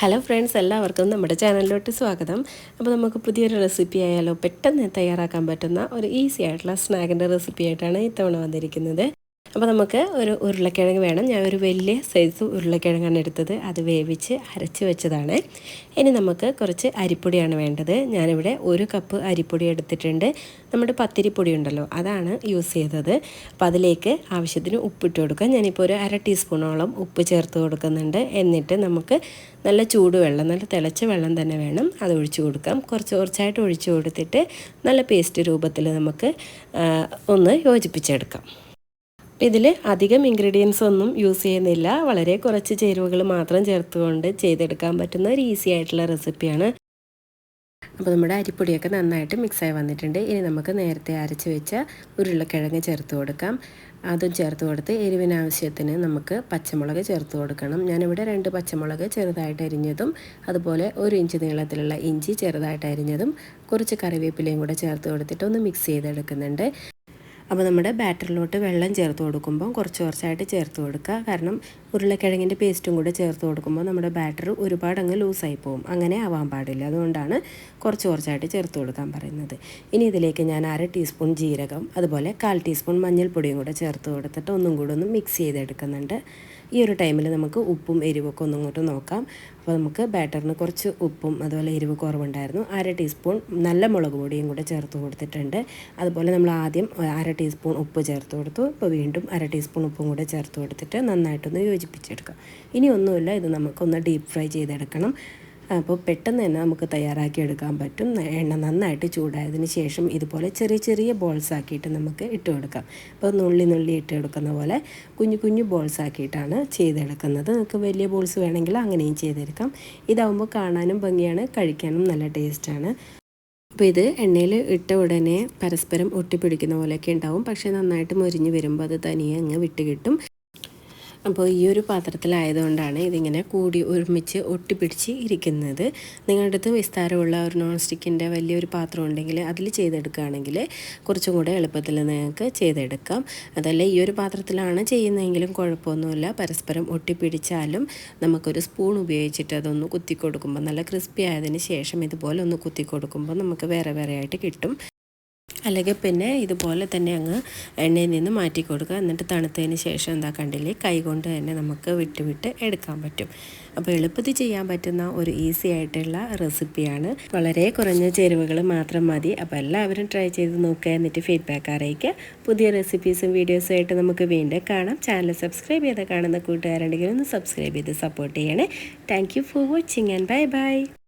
Hello friends എല്ലാവർക്കും നമ്മുടെ ചാനലിലോട്ട് സ്വാഗതം. അപ്പോൾ നമുക്ക് പുതിയൊരു റെസിപ്പി ആയാലോ പെട്ടെന്ന് തയ്യാറാക്കാൻ പറ്റുന്ന ഒരു ഈസി ആയിട്ടുള്ള സ്നാക്കിന്റെ റെസിപ്പി ആയിട്ടാണ് ഇത്തവണ വന്നിരിക്കുന്നത്. അപ്പോൾ നമുക്ക് ഒരു ഉരുളക്കിഴങ്ങ് വേണം. ഞാൻ ഒരു വലിയ സൈസ് ഉരുളക്കിഴങ്ങാണ് എടുത്തത്. അത് വേവിച്ച് അരച്ച് വെച്ചതാണ്. ഇനി നമുക്ക് കുറച്ച് അരിപ്പൊടിയാണ് വേണ്ടത്. ഞാനിവിടെ ഒരു കപ്പ് അരിപ്പൊടി എടുത്തിട്ടുണ്ട്. നമ്മുടെ പത്തിരിപ്പൊടി ഉണ്ടല്ലോ അതാണ് യൂസ് ചെയ്തത്. അപ്പോൾ അതിലേക്ക് ആവശ്യത്തിന് ഉപ്പിട്ട് കൊടുക്കാം. ഞാനിപ്പോൾ ഒരു അര ടീസ്പൂണോളം ഉപ്പ് ചേർത്ത് കൊടുക്കുന്നുണ്ട്. എന്നിട്ട് നമുക്ക് നല്ല ചൂടുവെള്ളം നല്ല തിളച്ച വെള്ളം തന്നെ വേണം. അത് ഒഴിച്ചു കൊടുക്കാം. കുറച്ച് കുറച്ചായിട്ട് ഒഴിച്ചു കൊടുത്തിട്ട് നല്ല പേസ്റ്റ് രൂപത്തിൽ നമുക്ക് ഒന്ന് യോജിപ്പിച്ചെടുക്കാം. ഇതിൽ അധികം ഇൻഗ്രീഡിയൻസ് ഒന്നും യൂസ് ചെയ്യുന്നില്ല. വളരെ കുറച്ച് ചേരുവകൾ മാത്രം ചേർത്തുകൊണ്ട് ചെയ്തെടുക്കാൻ പറ്റുന്ന ഒരു ഈസി ആയിട്ടുള്ള റെസിപ്പിയാണ് അപ്പോൾ നമ്മുടെ അരിപ്പൊടിയൊക്കെ നന്നായിട്ട് മിക്സായി വന്നിട്ടുണ്ട്. ഇനി നമുക്ക് നേരത്തെ അരച്ച് വെച്ച ഉരുളക്കിഴങ്ങ് ചേർത്ത് കൊടുക്കാം. അതും ചേർത്ത് കൊടുത്ത് എരിവിനാവശ്യത്തിന് നമുക്ക് പച്ചമുളക് ചേർത്ത് കൊടുക്കണം. ഞാനിവിടെ രണ്ട് പച്ചമുളക് ചെറുതായിട്ട് അരിഞ്ഞതും അതുപോലെ ഒരു ഇഞ്ച് നീളത്തിലുള്ള ഇഞ്ചി ചെറുതായിട്ട് അരിഞ്ഞതും കുറച്ച് കറിവേപ്പിലയും കൂടെ ചേർത്ത് കൊടുത്തിട്ട് ഒന്ന് മിക്സ് ചെയ്തെടുക്കുന്നുണ്ട്. അപ്പോൾ നമ്മുടെ ബാറ്ററിലോട്ട് വെള്ളം ചേർത്ത് കൊടുക്കുമ്പോൾ കുറച്ച് കുറച്ചായിട്ട് ചേർത്ത് കൊടുക്കുക. കാരണം ഉരുളക്കിഴങ്ങിന്റെ പേസ്റ്റും കൂടെ ചേർത്ത് കൊടുക്കുമ്പോൾ നമ്മുടെ ബാറ്റർ ഒരുപാട് അങ്ങ് ലൂസായി പോകും അങ്ങനെ ആവാൻ പാടില്ല. അതുകൊണ്ടാണ് കുറച്ച് കുറച്ചായിട്ട് ചേർത്ത് കൊടുക്കാൻ പറയുന്നത്. ഇനി ഇതിലേക്ക് ഞാൻ അര ടീസ്പൂൺ ജീരകം അതുപോലെ കാൽ ടീസ്പൂൺ മഞ്ഞൾപ്പൊടിയും കൂടെ ചേർത്ത് കൊടുത്തിട്ട് ഒന്നും കൂടെ ഒന്ന് മിക്സ് ചെയ്തെടുക്കുന്നുണ്ട്. ഈ ഒരു ടൈമിൽ നമുക്ക് ഉപ്പും എരിവൊക്കെ ഒന്നും ഇങ്ങോട്ട് നോക്കാം. അപ്പോൾ നമുക്ക് ബാറ്ററിന് കുറച്ച് ഉപ്പും അതുപോലെ എരിവ് കുറവുണ്ടായിരുന്നു. അര ടീസ്പൂൺ നല്ല മുളക് പൊടിയും കൂടെ ചേർത്ത് കൊടുത്തിട്ടുണ്ട്. അതുപോലെ നമ്മൾ ആദ്യം അര ടീസ്പൂൺ ഉപ്പ് ചേർത്ത് കൊടുത്തു. ഇപ്പോൾ വീണ്ടും അര ടീസ്പൂൺ ഉപ്പും കൂടെ ചേർത്ത് കൊടുത്തിട്ട് നന്നായിട്ടൊന്ന് യോജിപ്പിച്ചെടുക്കാം. ഇനി ഒന്നുമില്ല ഇത് നമുക്കൊന്ന് ഡീപ്പ് ഫ്രൈ ചെയ്തെടുക്കണം. അപ്പോൾ പെട്ടെന്ന് തന്നെ നമുക്ക് തയ്യാറാക്കി എടുക്കാൻ പറ്റും. എണ്ണ നന്നായിട്ട് ചൂടായതിന് ശേഷം ഇതുപോലെ ചെറിയ ചെറിയ ബോൾസ് ആക്കിയിട്ട് നമുക്ക് ഇട്ട് കൊടുക്കാം. അപ്പോൾ നുള്ളി നുള്ളി ഇട്ട് കൊടുക്കുന്ന പോലെ കുഞ്ഞു കുഞ്ഞു ബോൾസ് ആക്കിയിട്ടാണ് ചെയ്തെടുക്കുന്നത്. നമുക്ക് വലിയ ബോൾസ് വേണമെങ്കിൽ അങ്ങനെയും ചെയ്തെടുക്കാം. ഇതാവുമ്പോൾ കാണാനും ഭംഗിയാണ് കഴിക്കാനും നല്ല ടേസ്റ്റാണ് അപ്പോൾ ഇത് എണ്ണയിൽ ഇട്ട ഉടനെ പരസ്പരം ഒട്ടിപ്പിടിക്കുന്ന പോലെയൊക്കെ ഉണ്ടാവും. പക്ഷേ നന്നായിട്ട് മുരിഞ്ഞ് വരുമ്പോൾ അത് തനിയെ അങ്ങ് വിട്ട് കിട്ടും. അപ്പോൾ ഈ ഒരു പാത്രത്തിലായതുകൊണ്ടാണ് ഇതിങ്ങനെ കൂടി ഒരുമിച്ച് ഒട്ടിപ്പിടിച്ച് ഇരിക്കുന്നത്. നിങ്ങളുടെ അടുത്ത് വിസ്താരമുള്ള ഒരു നോൺ സ്റ്റിക്കിന്റെ വലിയൊരു പാത്രം ഉണ്ടെങ്കിൽ അതിൽ ചെയ്തെടുക്കുകയാണെങ്കിൽ കുറച്ചും കൂടെ എളുപ്പത്തിൽ നിങ്ങൾക്ക് ചെയ്തെടുക്കാം. അതല്ല ഈ ഒരു പാത്രത്തിലാണ് ചെയ്യുന്നതെങ്കിലും കുഴപ്പമൊന്നുമില്ല. പരസ്പരം ഒട്ടിപ്പിടിച്ചാലും നമുക്കൊരു സ്പൂൺ ഉപയോഗിച്ചിട്ട് അതൊന്ന് കുത്തി കൊടുക്കുമ്പോൾ നല്ല ക്രിസ്പി ആയതിന് ശേഷം ഇതുപോലെ ഒന്ന് കുത്തി കൊടുക്കുമ്പോൾ നമുക്ക് വേറെ വേറെ ആയിട്ട് കിട്ടും. അല്ലെങ്കിൽ പിന്നെ ഇതുപോലെ തന്നെ അങ്ങ് എണ്ണയിൽ നിന്ന് മാറ്റി കൊടുക്കുക. എന്നിട്ട് തണുത്തതിന് ശേഷം എന്താ കണ്ടില്ലേ? കൈ കൊണ്ട് തന്നെ നമുക്ക് വിട്ട് വിട്ട് എടുക്കാൻ പറ്റും. അപ്പോൾ എളുപ്പത്തിൽ ചെയ്യാൻ പറ്റുന്ന ഒരു ഈസി ആയിട്ടുള്ള റെസിപ്പിയാണ്. വളരെ കുറഞ്ഞ ചേരുവകൾ മാത്രം മതി. അപ്പോൾ എല്ലാവരും ട്രൈ ചെയ്ത് നോക്കുക എന്നിട്ട് ഫീഡ്ബാക്ക് അറിയിക്കുക. പുതിയ റെസിപ്പീസും വീഡിയോസും ആയിട്ട് നമുക്ക് വീണ്ടും കാണാം. ചാനൽ സബ്സ്ക്രൈബ് ചെയ്ത് കാണുന്ന കൂട്ടുകാരുണ്ടെങ്കിൽ ഒന്ന് സബ്സ്ക്രൈബ് ചെയ്ത് സപ്പോർട്ട് ചെയ്യണേ. Thank for watching and bye bye